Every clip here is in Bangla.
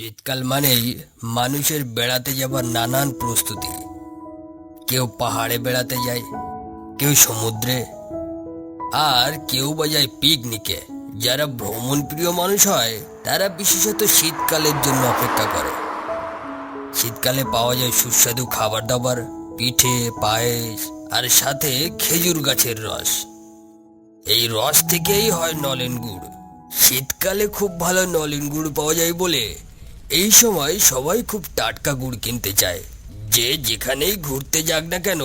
শীতকাল মানেই মানুষের বেড়াতে যাবার নানান প্রস্তুতি। কেউ পাহাড়ে বেড়াতে যায়, কেউ সমুদ্রে। আর কেউ বা যায় পিকনিকে। যারা ভ্রমণ প্রিয় মানুষ হয়, তারা বিশেষত শীতকালের জন্য অপেক্ষা করে। শীতকালে পাওয়া যায় সুস্বাদু খাবার দাবার পিঠে, পায়েস, আর সাথে খেজুর গাছের রস। এই রস থেকেই হয় নলেন গুড়। শীতকালে খুব ভালো নলেন গুড় পাওয়া যায় বলে এই সময় সবাই খুব টাটকা গুড় কিনতে চায়। যে যেখানেই ঘুরতে যাক না কেন,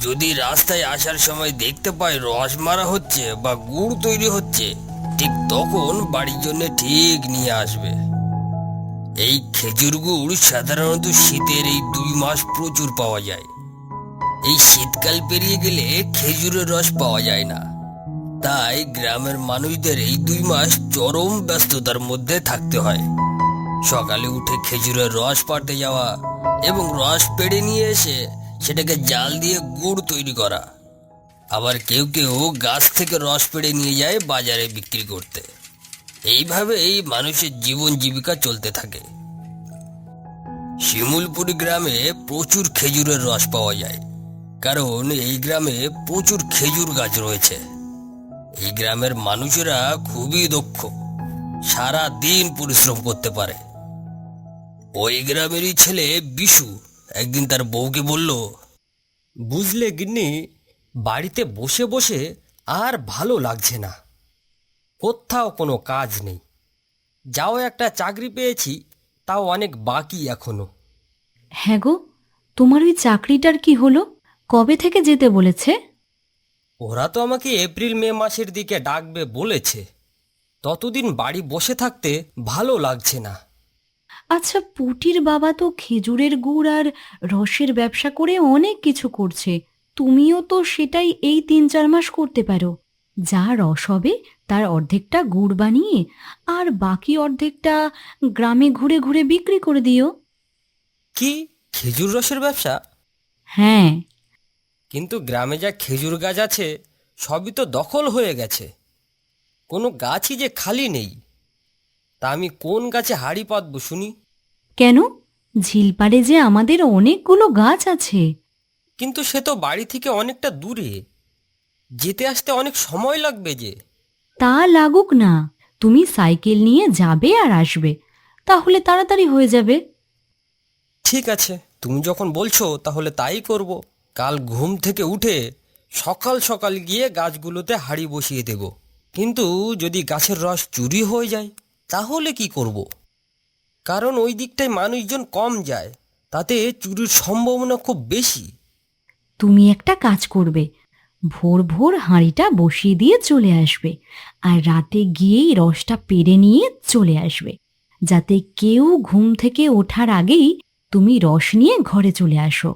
যদি রাস্তায় আসার সময় দেখতে পায় রস মারা হচ্ছে বা গুড় তৈরি হচ্ছে, ঠিক তখন বাড়ির জন্য ঠিক নিয়ে আসবে। এই খেজুর গুড় সাধারণত শীতের এই দুই মাস প্রচুর পাওয়া যায়। এই শীতকাল পেরিয়ে গেলে খেজুরের রস পাওয়া যায় না। তাই গ্রামের মানুষদের এই দুই মাস চরম ব্যস্ততার মধ্যে থাকতে হয়। সকালে উঠে খেজুরের রস পাড়তে যাওয়া এবং রস পেড়ে নিয়ে এসে সেটাকে জাল দিয়ে গুড় তৈরি করা। আবার কেউ কেউ গাছ থেকে রস পেড়ে নিয়ে যায় বাজারে বিক্রি করতে। এইভাবে এই মানুষের জীবন জীবিকা চলতে থাকে। শিমুলপুরি গ্রামে প্রচুর খেজুরের রস পাওয়া যায়। কারণ এই গ্রামে প্রচুর খেজুর গাছ রয়েছে। এই গ্রামের মানুষেরা খুবই দক্ষ। সারা দিন পরিশ্রম করতে পারে। ওই গ্রামেরই ছেলে বিশু। একদিন তার বউকে বলল বুঝলে গিন্নি বাড়িতে বসে বসে আর ভালো লাগছে না। কোথাও কোনো কাজ নেই। যাও একটা চাকরি পেয়েছি তাও অনেক বাকি এখনও। হ্যাঁ গো তোমার ওই চাকরিটার কি হলো? কবে থেকে যেতে বলেছে? ওরা তো আমাকে এপ্রিল মে মাসের দিকে ডাকবে বলেছে। ততদিন বাড়ি বসে থাকতে ভালো লাগছে না। আচ্ছা পুটির বাবা তো খেজুরের গুড় আর রসের ব্যবসা করে অনেক কিছু করছে। তুমিও তো সেটাই এই তিন চার মাস করতে পারো। যা রস হবে তার অর্ধেকটা গুড় বানিয়ে আর বাকি অর্ধেকটা গ্রামে ঘুরে ঘুরে বিক্রি করে দিও। কি? খেজুর রসের ব্যবসা? হ্যাঁ। কিন্তু গ্রামে যা খেজুর গাছ আছে সবই তো দখল হয়ে গেছে। কোনো গাছই যে খালি নেই। তা আমি কোন গাছে হাড়ি পাতবো শুনি? কেন? ঝিলপাড়ে যে আমাদের অনেকগুলো গাছ আছে। কিন্তু সে তো বাড়ি থেকে অনেকটা দূরে। যেতে আসতে অনেক সময় লাগবে যে। তা লাগুক না। তুমি সাইকেল নিয়ে যাবে আর আসবে। তাহলে তাড়াতাড়ি হয়ে যাবে। ঠিক আছে তুমি যখন বলছো তাহলে তাই করব। কাল ঘুম থেকে উঠে সকাল সকাল গিয়ে গাছগুলোতে হাড়ি বসিয়ে দেব। কিন্তু যদি গাছের রস চুরি হয়ে যায় তাহলে কি করব? কারণ ওই দিকটায় মানুষজন কম যায় তাতে চুরির সম্ভাবনা খুব বেশি। তুমি একটা কাজ করবে ভোর ভোর হাঁড়িটা বসিয়ে দিয়ে চলে আসবে আর রাতে গিয়েই রসটা পেরে নিয়ে চলে আসবে যাতে কেউ ঘুম থেকে ওঠার আগেই তুমি রস নিয়ে ঘরে চলে আসো।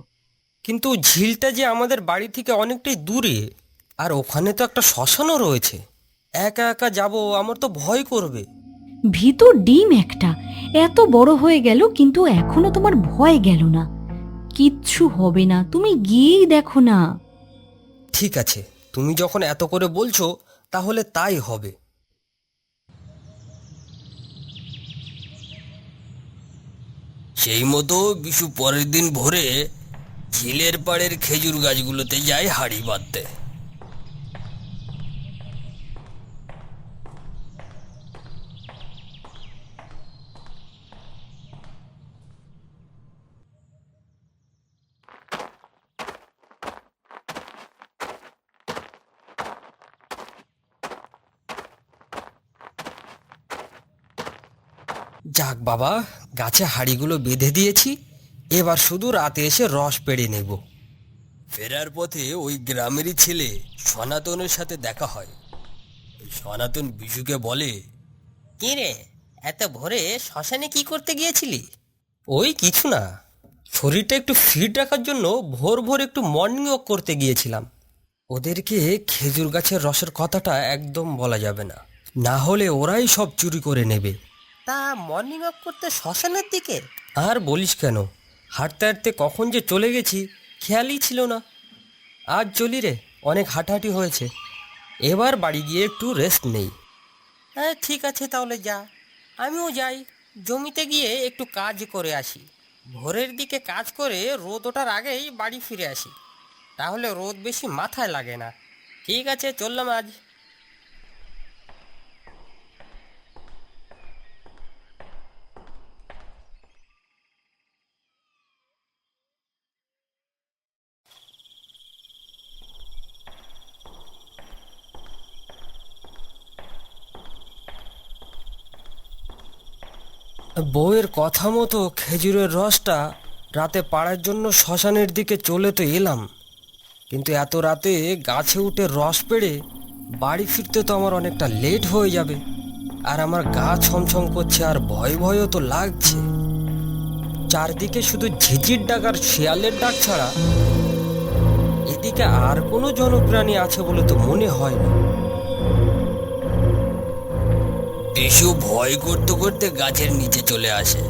কিন্তু ঝিলটা যে আমাদের বাড়ি থেকে অনেকটাই দূরে আর ওখানে তো একটা শ্মশানও রয়েছে। একা একা যাব আমার তো ভয় করবে। ভিতর ডিম একটা। এত বড় হয়ে গেল, কিন্তু এখনও তোমার ভয় গেল না। কিচ্ছু হবে না, তুমি গিয়েই দেখো না। ঠিক আছে, তুমি যখন এত করে বলছো, তাহলে তাই হবে। সেই মতো বিশু পরের দিন ভোরে ঝিলের পাড়ের খেজুর গাছগুলোতে যায় হাড়ি বাঁধতে। যাক বাবা গাছে হাড়িগুলো বেঁধে দিয়েছি এবার শুধু রাতে এসে রস পেড়ে নেব। ফেরার পথে ওই গ্রামেরই ছেলে সনাতনের সাথে দেখা হয়। সনাতন বিশুকে বলে কি রে এত ভোরে শ্মশানে কি করতে গিয়েছিলি? ওই কিছু না শরীরটা একটু ফিট রাখার জন্য ভোর ভোর একটু মর্নিং ওয়াক করতে গিয়েছিলাম। ওদেরকে খেজুর গাছের রসের কথাটা একদম বলা যাবে না। না হলে ওরাই সব চুরি করে নেবে। তা মর্নিং ওয়াক করতে শ্মশানের দিকে? আর বলিস কেন? হাঁটতে হাঁটতে কখন যে চলে গেছি খেয়ালই ছিল না। আজ চলি রে অনেক হাঁটাহাঁটি হয়েছে। এবার বাড়ি গিয়ে একটু রেস্ট নেই। হ্যাঁ ঠিক আছে তাহলে যা। আমিও যাই জমিতে গিয়ে একটু কাজ করে আসি। ভোরের দিকে কাজ করে রোদ ওঠার আগেই বাড়ি ফিরে আসি। তাহলে রোদ বেশি মাথায় লাগে না। ঠিক আছে চললাম আজ। বউয়ের কথা মতো খেজুরের রসটা রাতে পাড়ার জন্য শ্মশানের দিকে চলে তো এলাম। কিন্তু এত রাতে গাছে উঠে রস পেড়ে বাড়ি ফিরতে তো আমার অনেকটা লেট হয়ে যাবে। আর আমার গা ছমছম করছে আর ভয় ভয়ও তো লাগছে। চারদিকে শুধু ঝিঝির ডাক আর শিয়ালের ডাক ছাড়া এদিকে আর কোনো জনপ্রাণী আছে বলে তো মনে হয় না। বিশু ভয় করতে করতে গাছের নিচে চলে আসে।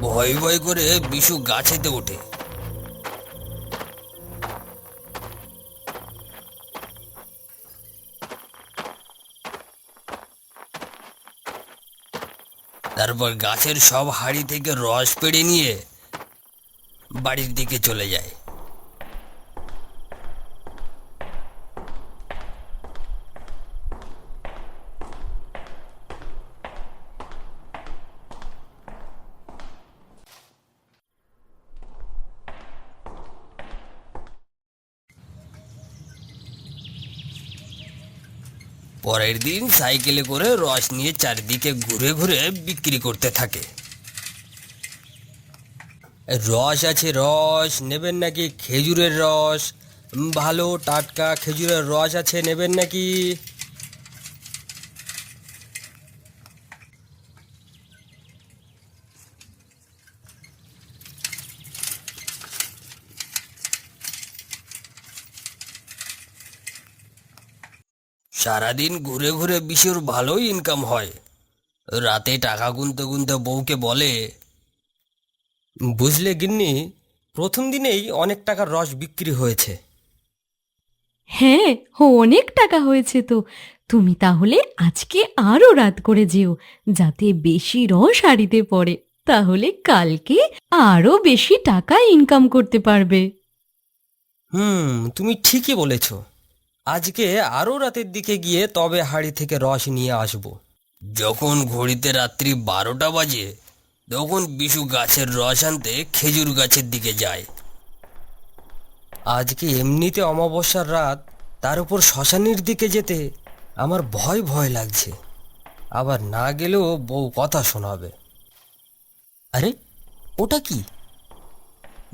ভয় ভয় করে বিশু গাছেতে ওঠে। তারপর গাছের সব হাড়ি থেকে রস পেড়ে নিয়ে বাড়ির দিকে চলে যায়। পরের দিন সাইকেলে করে রস নিয়ে চারিদিকে ঘুরে ঘুরে বিক্রি করতে থাকে। রস আছে রস, নেবেন নাকি খেজুরের রস? ভালো টাটকা খেজুরের রস আছে, নেবেন নাকি? সারাদিন ঘুরে ঘুরে বিশুর ভালোই ইনকাম হয়। রাতে টাকা গুনতে গুনতে বউকে বলে বুঝলে গিন্নি প্রথম দিনেই অনেক টাকার রস বিক্রি হয়েছে। হ্যাঁ হো অনেক টাকা হয়েছে তো। তুমি তাহলে আজকে আরও রাত করে যেও যাতে বেশি রস হাড়িতে পড়ে। তাহলে কালকে আরও বেশি টাকা ইনকাম করতে পারবে। হুম তুমি ঠিকই বলেছ। আজকে আরও রাতের দিকে গিয়ে তবে হাড়ি থেকে রস নিয়ে আসব। যখন ঘড়িতে রাত্রি বারোটা বাজে তখন বিশু গাছের রস আনতে খেজুর গাছের দিকে যায়। আজকে এমনিতে অমাবস্যার রাত তার উপর শ্মশানের দিকে যেতে আমার ভয় ভয় লাগছে। আবার না গেলেও বউ কথা শোনাবে। আরে ওটা কি?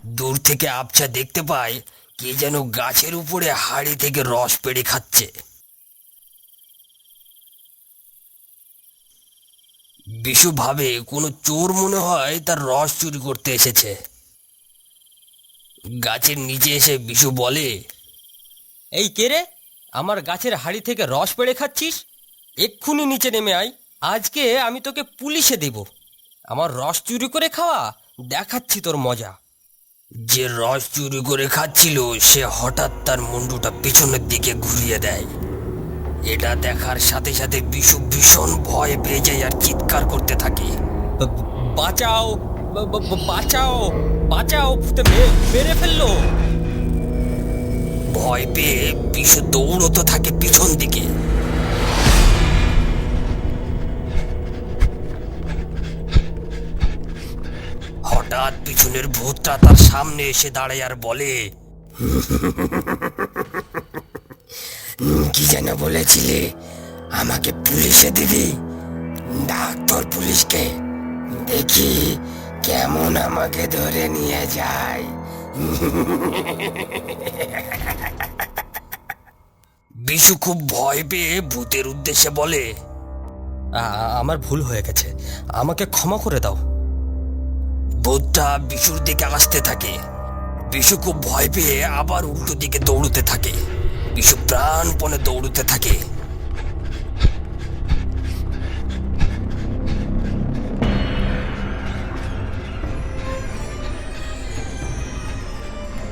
দূর থেকে আবছা দেখতে পায় কে যেন গাছের উপরে হাড়ি থেকে রস পেড়ে খাচ্ছে। বিশু ভাবে কোনো চোর মনে হয় তার রস চুরি করতে এসেছে। গাছের নিচে এসে বিশু বলে, এই কে রে? আমার গাছের হাড়ি থেকে রস পেড়ে খাচ্ছিস? এক্ষুনি নিচে নেমে আয়। আজকে আমি তোকে পুলিশে দেব। আমার রস চুরি করে খাওয়া, দেখাচ্ছি তোর মজা। যে রস চুরি করে খাচ্ছিল সে হঠাৎ তার মুন্ডুটা পিছনের দিকে ঘুরিয়ে দেয়। এটা দেখার সাথে সাথে বিশু ভীষণ ভয় পেয়ে যায় আর চিৎকার করতে থাকে। বাঁচাও বাঁচাও বাঁচাও মেরে ফেলল। ভয় পেয়ে বিশু দৌড়তে থাকে পিছন দিকে। হঠাৎ পিছনের ভূতটা তার সামনে এসে দাঁড়ায় আর বলে কি যেন বলেছিলে? আমাকে পুলিশে দিবি? ডাক তোর পুলিশকে। দেখি কেমন আমাকে ধরে নিয়ে যায়। বিশু খুব ভয় পেয়ে ভূতের উদ্দেশ্যে বলে আমার ভুল হয়ে গেছে। আমাকে ক্ষমা করে দাও। ভূতটা বিশুর দিকে আসতে থাকে। বিশু খুব ভয় পেয়ে আবার উল্টো দিকে দৌড়তে থাকে। বিশু প্রাণপণে দৌড়তে থাকে।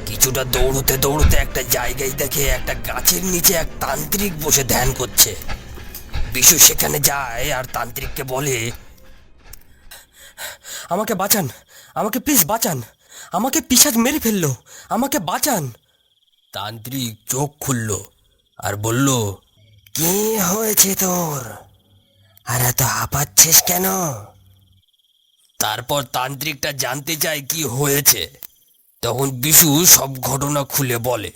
কিছুটা দৌড়তে দৌড়তে একটা জায়গায় দেখে একটা গাছের নিচে এক তান্ত্রিক বসে ধ্যান করছে। বিশু সেখানে যায় আর তান্ত্রিককে বলে, আমাকে বাঁচান আমাকে প্লিজ বাঁচান। আমাকে পিসাজ মেরে ফেলল। আমাকে বাঁচান। তান্ত্রিক চোখ খুলল আর বলল কি হয়েছে তোর? আর এত হাঁপাচ্ছিস কেন? তারপর তান্ত্রিকটা জানতে চায় কি হয়েছে। তখন বিশু সব ঘটনা খুলে বলে।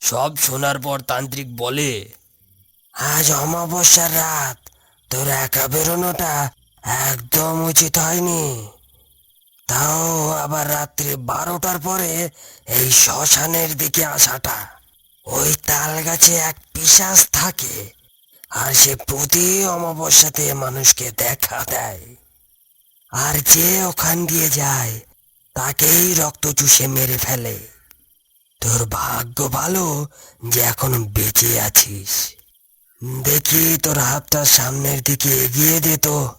সব শোনার পর তান্ত্রিক বলে আজ অমাবস্যার রাত। তোর একা বেরোনোটা একদম উচিত হয়নি। তাও আবার রাত্রি বারোটার পরে এই শ্মশানের দিকে আসাটা। ওই তাল গাছে এক পিশাচ থাকে আর সে প্রতি অমাবস্যাতে মানুষকে দেখা দেয়। আর যে ওখান দিয়ে যায়, তাকেই রক্ত চুষে মেরে ফেলে। তোর ভাগ্য ভালো যে এখন বেঁচে আছিস। দেখি তোর হাতটা সামনের দিকে এগিয়ে দে তো।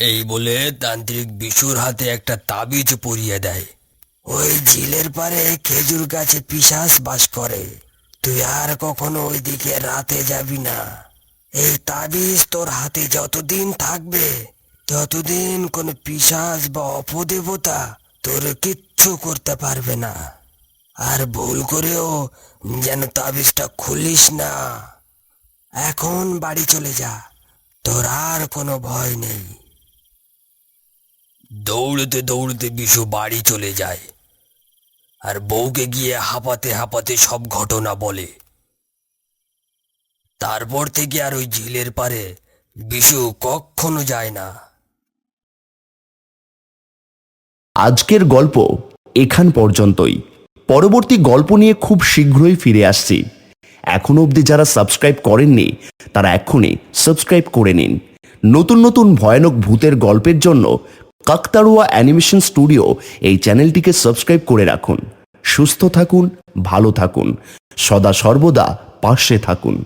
এই বলে তান্ত্রিক বিশুর হাতে একটা তাবিজ পরিয়ে দেয়। ওই ঝিলের পারে খেজুর গাছে পিশাচ বাস করে। তুই আর কখনো ওইদিকে রাতে যাবি না। এই তাবিজ তোর হাতে যতদিন থাকবে, ততদিন কোনো পিশাচ বা অপদেবতা তোর কিচ্ছু করতে পারবে না। আর ভুল করেও যেন তাবিজটা খুলিস না। এখন বাড়ি চলে যা, তোর আর কোনো ভয় নেই। দৌড়তে দৌড়তে বিশু বাড়ি চলে যায়। আর বউকে গিয়ে হাঁপাতে হাঁপাতে সব ঘটনা বলে। তারপর থেকে আর ওই ঝিলের পারে বিশু কখনো যায় না। আজকের গল্প এখান পর্যন্তই। পরবর্তী গল্প নিয়ে খুব শীঘ্রই ফিরে আসছি। এখনও অবধি যারা সাবস্ক্রাইব করেননি, তারা এক্ষুনি সাবস্ক্রাইব করে নিন। নতুন নতুন ভয়ানক ভূতের গল্পের জন্য কাকতাড়ুয়া অ্যানিমেশন স্টুডিও এই চ্যানেলটিকে সাবস্ক্রাইব করে রাখুন। সুস্থ থাকুন, ভালো থাকুন। সদা সর্বদা পাশে থাকুন।